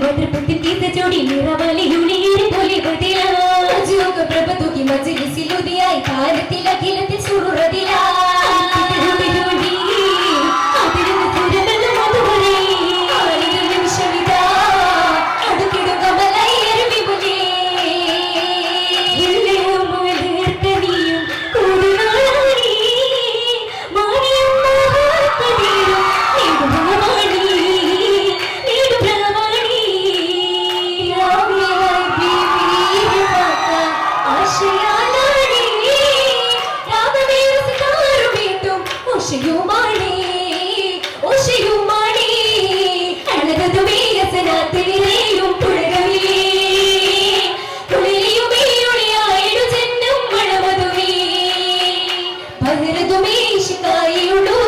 ಮೊದಲು ಗೀತ ಜೋಡಿ ನಿರವಲಿ ಯುಣಿ ಹಿಡಿ ತೊಲಿ ಬದಿಲ ಜೋಗ ಪ್ರಭ ತುಗಿ ಮಜಲಿಸಿ ಲುದಿಯಾಯಿ ಕಾಲತಿಲ ಗಿಲತಿ ಸುರುರದಿಲಾ തുമേ ശിക്കായിയുടൂ